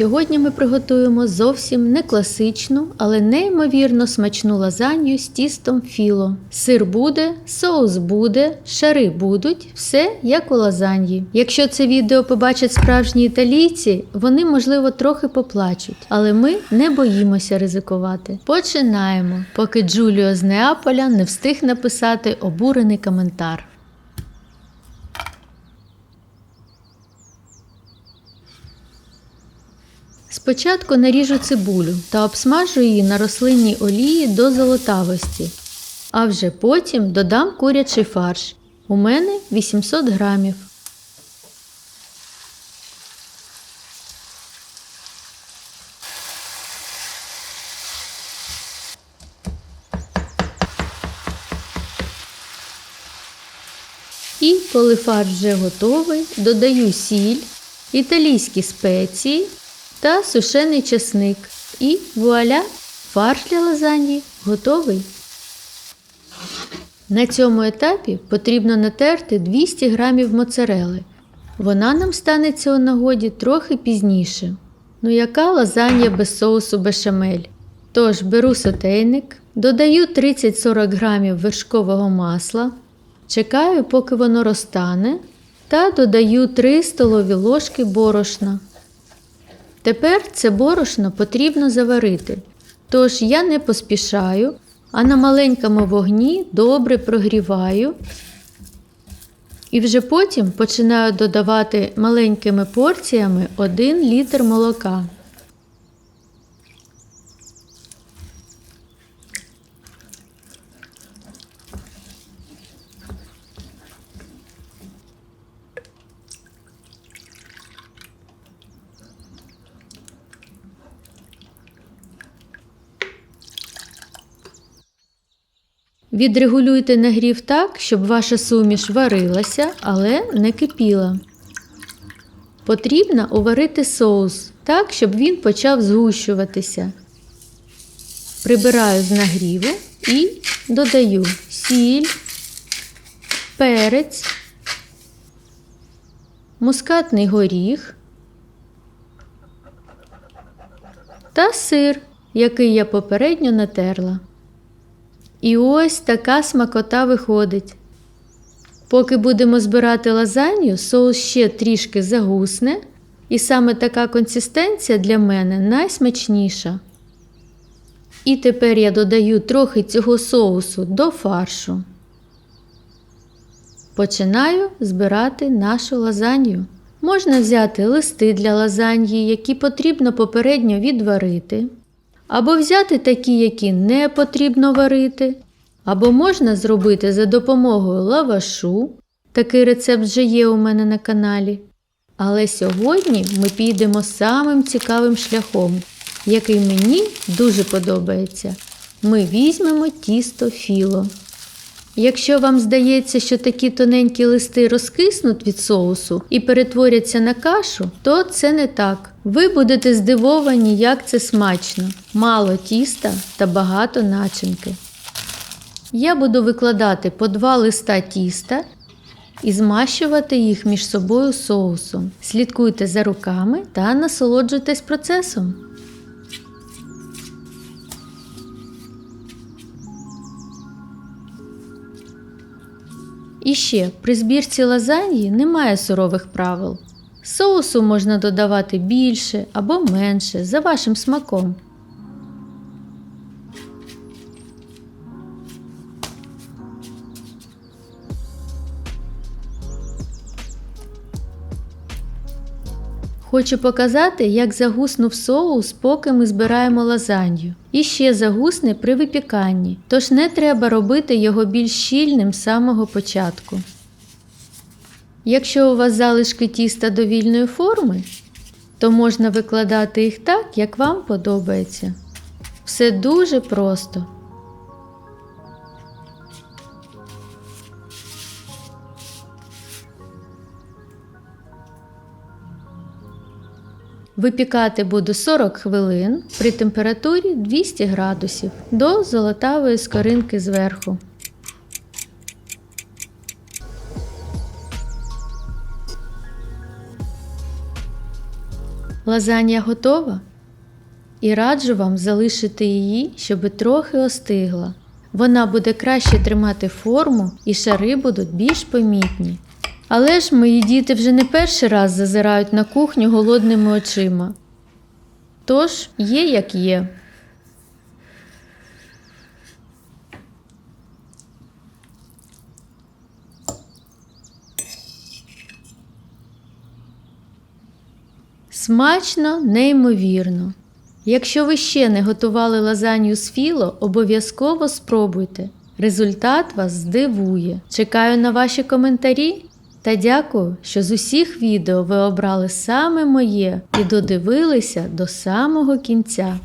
Сьогодні ми приготуємо зовсім не класичну, але неймовірно смачну лазанью з тістом філо. Сир буде, соус буде, шари будуть, все як у лазаньї. Якщо це відео побачать справжні італійці, вони можливо трохи поплачуть, але ми не боїмося ризикувати. Починаємо, поки Джуліо з Неаполя не встиг написати обурений коментар. Спочатку наріжу цибулю та обсмажу її на рослинній олії до золотавості, а вже потім додам курячий фарш. У мене 800 грамів. І коли фарш вже готовий, додаю сіль, італійські спеції та сушений чесник. І вуаля! Фарш для лазаньї готовий. На цьому етапі потрібно натерти 200 г моцарели. Вона нам станеться у нагоді трохи пізніше. Ну яка лазанья без соусу бешамель? Тож беру сотейник, додаю 30-40 г вершкового масла, чекаю, поки воно розтане, та додаю 3 столові ложки борошна. Тепер це борошно потрібно заварити, тож я не поспішаю, а на маленькому вогні добре прогріваю і вже потім починаю додавати маленькими порціями 1 літр молока. Відрегулюйте нагрів так, щоб ваша суміш варилася, але не кипіла. Потрібно уварити соус так, щоб він почав згущуватися. Прибираю з нагріву і додаю сіль, перець, мускатний горіх та сир, який я попередньо натерла. І ось така смакота виходить. Поки будемо збирати лазанью, соус ще трішки загусне, і саме така консистенція для мене найсмачніша. І тепер я додаю трохи цього соусу до фаршу. Починаю збирати нашу лазанью. Можна взяти листи для лазаньї, які потрібно попередньо відварити. Або взяти такі, які не потрібно варити, або можна зробити за допомогою лавашу. Такий рецепт вже є у мене на каналі. Але сьогодні ми підемо самим цікавим шляхом, який мені дуже подобається. Ми візьмемо тісто філо. Якщо вам здається, що такі тоненькі листи розкиснуть від соусу і перетворяться на кашу, то це не так. Ви будете здивовані, як це смачно, мало тіста та багато начинки. Я буду викладати по два листа тіста і змащувати їх між собою соусом. Слідкуйте за руками та насолоджуйтесь процесом. І ще при збірці лазаньї немає сурових правил. Соусу можна додавати більше або менше за вашим смаком. Хочу показати, як загуснув соус, поки ми збираємо лазанью. І ще загусне при випіканні, тож не треба робити його більш щільним з самого початку. Якщо у вас залишки тіста довільної форми, то можна викладати їх так, як вам подобається. Все дуже просто. Випікати буду 40 хвилин при температурі 200 градусів до золотавої скоринки зверху. Лазанія готова? І раджу вам залишити її, щоб трохи остигла. Вона буде краще тримати форму і шари будуть більш помітні. Але ж мої діти вже не перший раз зазирають на кухню голодними очима. Тож є як є. Смачно, неймовірно. Якщо ви ще не готували лазанью з філо, обов'язково спробуйте. Результат вас здивує. Чекаю на ваші коментарі та дякую, що з усіх відео ви обрали саме моє і додивилися до самого кінця.